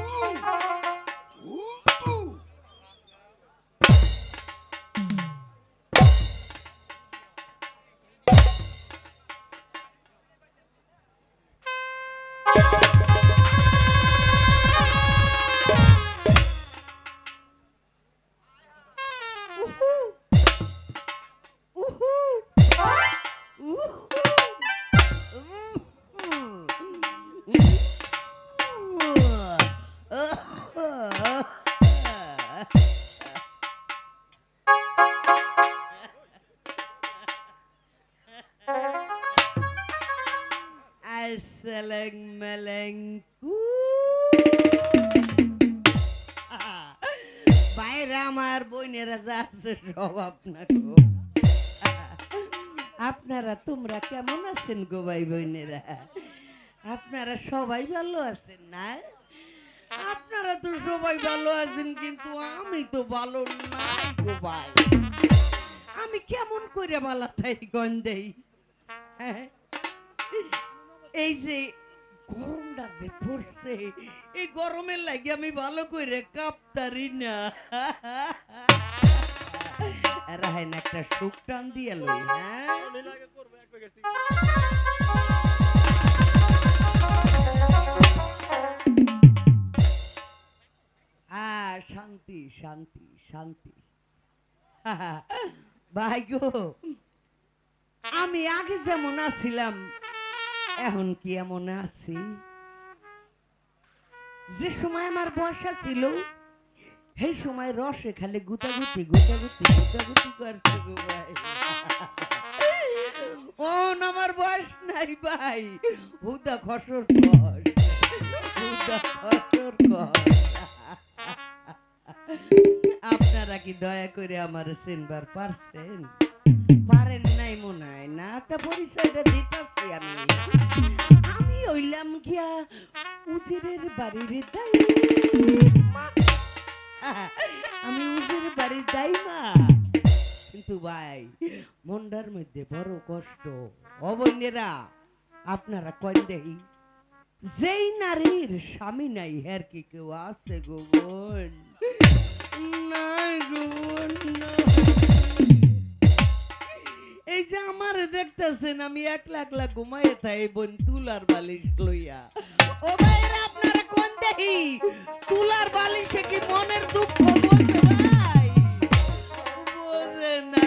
Mm. Assalamu alaikum. বাইরে আমার বোনেরা যা আছে সব আপনাকে আপনারা তোমরা কেমন আছেন গো ভাই বোনেরা? আপনারা সবাই ভালো আছেন না? আপনারা তো সবাই ভালো আছেন, কিন্তু আমি তো ভালো নাই গো ভাই। আমি কেমন করে বালা তাই গন্ধেই হ্যাঁ? এই যে গরমটা যে পড়ছে, এই গরমের লাগে আমি ভালো করে কাঁপতারি না। রাহেন একটা সুখ টান দিয়ে লই হ্যাঁ? আহ, শান্তি শান্তি শান্তি। ভাই গো, আমি আগে যেমন আছিলাম এখন কি এমন আছি? যে সময় আমার বয়সা ছিল সেই সময় রসে খালি গুতাগুতি গুতাগুতি গুতাগুতি করছে গো ভাই। ও আমার বয়স নাই ভাই। হুদা খসর খস, হুদা খসর খস। আপনারা কি দয়া করে আমার চিনবার পারছেন? পারেন নাই না পরিচয়টা দিতেছি আমি। আমি হইলাম গিয়া উজিরের বাড়ির দাই আমি উজিরের বাড়ির দাইমা কিন্তু ভাই মন্ডার মধ্যে বড় কষ্ট। অবন্যেরা আপনারা কন দেই? যেই নারীর স্বামী নাই, হের কি কেউ আছে গো বোন? নাই যে আমার দেখতেছেন, আমি এক লাখ লাখ ঘুমাইয়ে থাই বোন, তুলার বালিশ লইয়া। ও ভাইরা, আপনারা কোন দেহি? তুলার বালিশে কি মনের দুঃখ বলতে ভাই? বোঝে না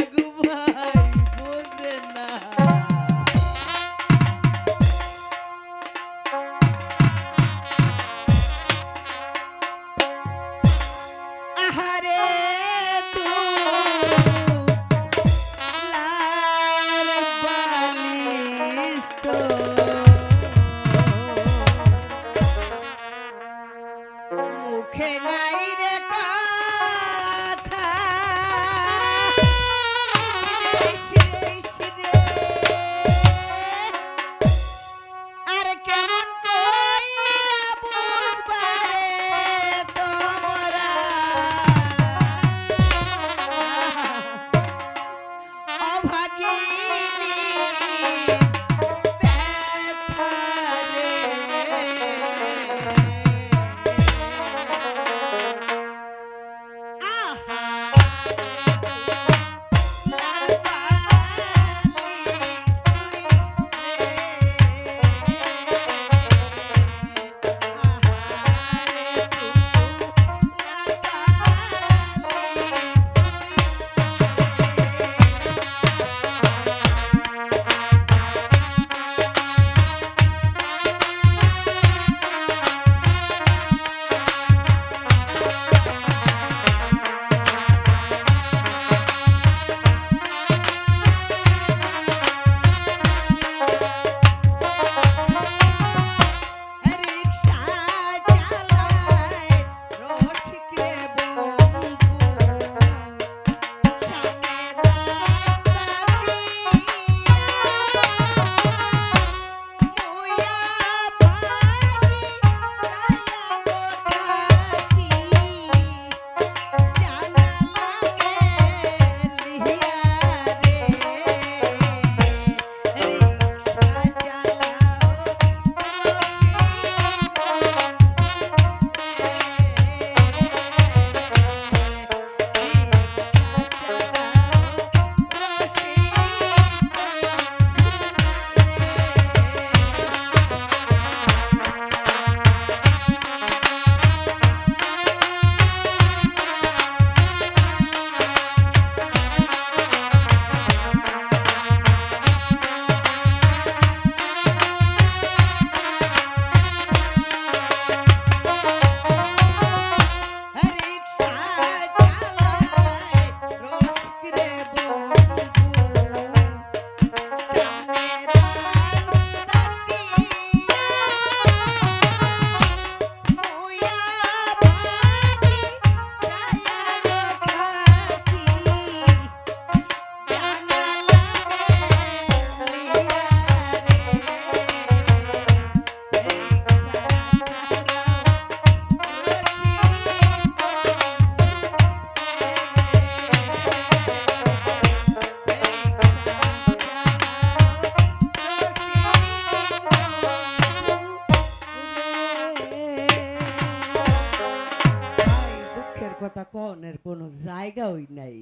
জায়গাই নাই।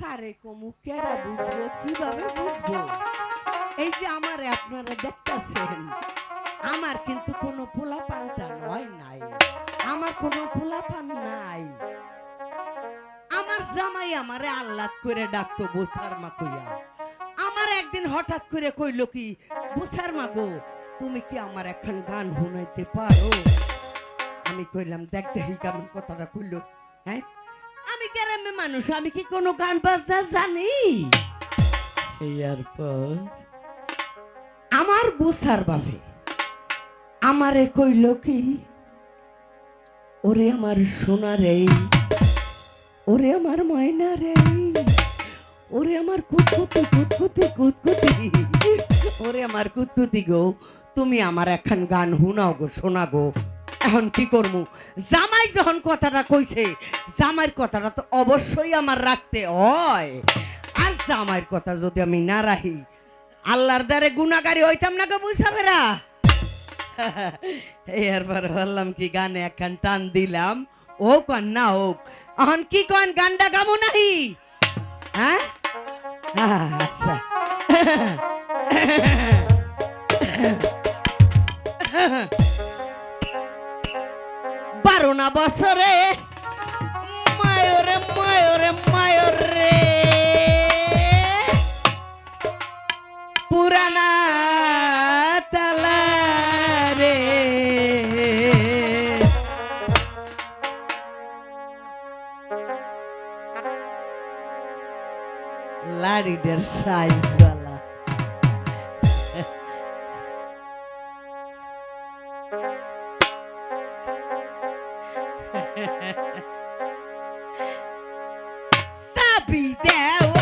কারে কমু, কেডা বুঝব, কীভাবে বুঝব? এই যে আমার আপনারা দেখতেছেন, আমার কিন্তু কোনো পোলা পাল্টা নয় নাই। আমার কোনো পোলা পান নাই। আমার জামাই আমারে আল্লাহ করে ডাকতো, বোসার মা কইয়া। আমার একদিন হঠাৎ করে কইল কি, বোসার মা গো, তুমি কি আমার এখন গান শুনাইতে পারো? আমি কইলাম, দেখ দেখি কেমন কথাটা কইলো। হ্যাঁ? গ্রামে মানুষ আমি কি কোনো গান বাজনা জানি? ইয়ার পর আমার বোসার বাপে আমারে কইল কি ওরে আমার সোনা রে ওরে আমার ময়না রে ওরে আমার কুতকুতি কুতকুতি কুতকুতি ওরে আমার কুতকুতি গো তুমি আমার এখন গান শুনাও গো শোনা গো। এখন কি করমু? জামাই যখন কথাটা কইছে, জামাইয়ের কথাটা তো অবশ্যই আমার রাখতে হয়। আর জামাইয়ের কথা যদি আমি না রাখি, আল্লাহর দ্বারে গুণাগারি হইতাম না গো বুঝাবেরা এরপর বললাম কি, গানে একখান টান দিলাম হোক আর না হোক। এখন কি কন, গানটা গাবো নাহি? হ্যাঁ? আচ্ছা। বারো না বছরে। মায়রে মায়রে মায়রে পুরানা তালা রে। Size be down.